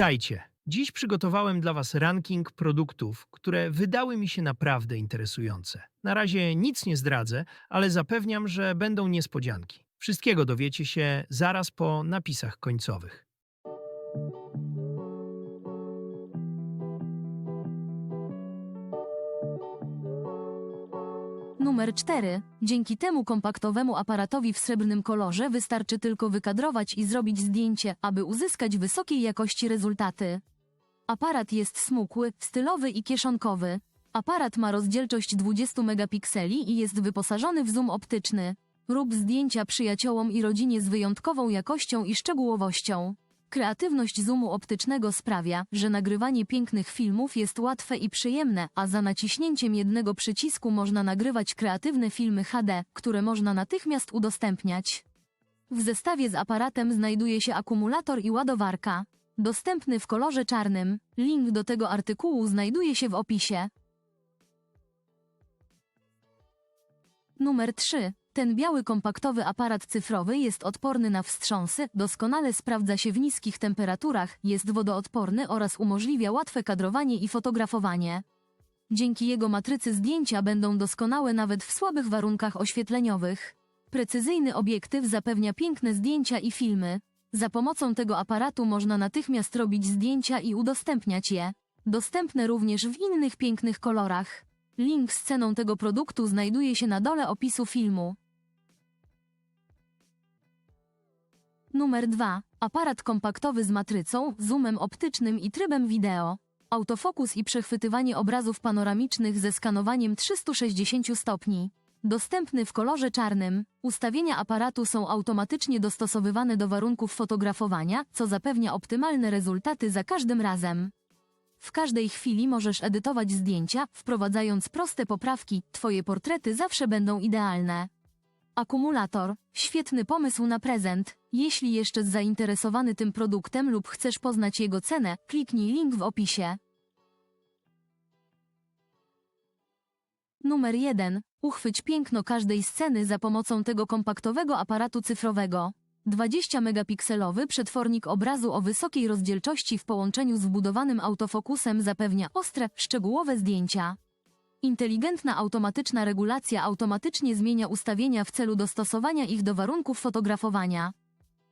Witajcie. Dziś przygotowałem dla Was ranking produktów, które wydały mi się naprawdę interesujące. Na razie nic nie zdradzę, ale zapewniam, że będą niespodzianki. Wszystkiego dowiecie się zaraz po napisach końcowych. Numer 4. Dzięki temu kompaktowemu aparatowi w srebrnym kolorze wystarczy tylko wykadrować i zrobić zdjęcie, aby uzyskać wysokiej jakości rezultaty. Aparat jest smukły, stylowy i kieszonkowy. Aparat ma rozdzielczość 20 megapikseli i jest wyposażony w zoom optyczny. Rób zdjęcia przyjaciołom i rodzinie z wyjątkową jakością i szczegółowością. Kreatywność zoomu optycznego sprawia, że nagrywanie pięknych filmów jest łatwe i przyjemne, a za naciśnięciem jednego przycisku można nagrywać kreatywne filmy HD, które można natychmiast udostępniać. W zestawie z aparatem znajduje się akumulator i ładowarka. Dostępny w kolorze czarnym. Link do tego artykułu znajduje się w opisie. Numer 3. Ten biały kompaktowy aparat cyfrowy jest odporny na wstrząsy, doskonale sprawdza się w niskich temperaturach, jest wodoodporny oraz umożliwia łatwe kadrowanie i fotografowanie. Dzięki jego matrycy zdjęcia będą doskonałe nawet w słabych warunkach oświetleniowych. Precyzyjny obiektyw zapewnia piękne zdjęcia i filmy. Za pomocą tego aparatu można natychmiast robić zdjęcia i udostępniać je. Dostępne również w innych pięknych kolorach. Link z ceną tego produktu znajduje się na dole opisu filmu. Numer 2. Aparat kompaktowy z matrycą, zoomem optycznym i trybem wideo. Autofokus i przechwytywanie obrazów panoramicznych ze skanowaniem 360 stopni. Dostępny w kolorze czarnym. Ustawienia aparatu są automatycznie dostosowywane do warunków fotografowania, co zapewnia optymalne rezultaty za każdym razem. W każdej chwili możesz edytować zdjęcia, wprowadzając proste poprawki, Twoje portrety zawsze będą idealne. Akumulator. Świetny pomysł na prezent. Jeśli jeszcze zainteresowany tym produktem lub chcesz poznać jego cenę, kliknij link w opisie. Numer 1. Uchwyć piękno każdej sceny za pomocą tego kompaktowego aparatu cyfrowego. 20 megapikselowy przetwornik obrazu o wysokiej rozdzielczości w połączeniu z wbudowanym autofokusem zapewnia ostre, szczegółowe zdjęcia. Inteligentna automatyczna regulacja automatycznie zmienia ustawienia w celu dostosowania ich do warunków fotografowania.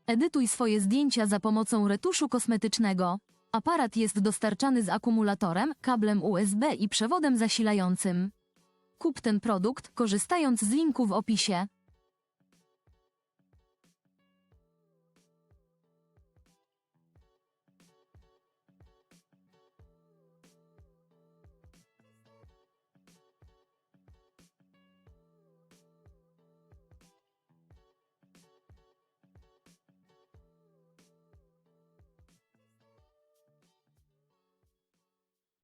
Edytuj swoje zdjęcia za pomocą retuszu kosmetycznego. Aparat jest dostarczany z akumulatorem, kablem USB i przewodem zasilającym. Kup ten produkt, korzystając z linku w opisie.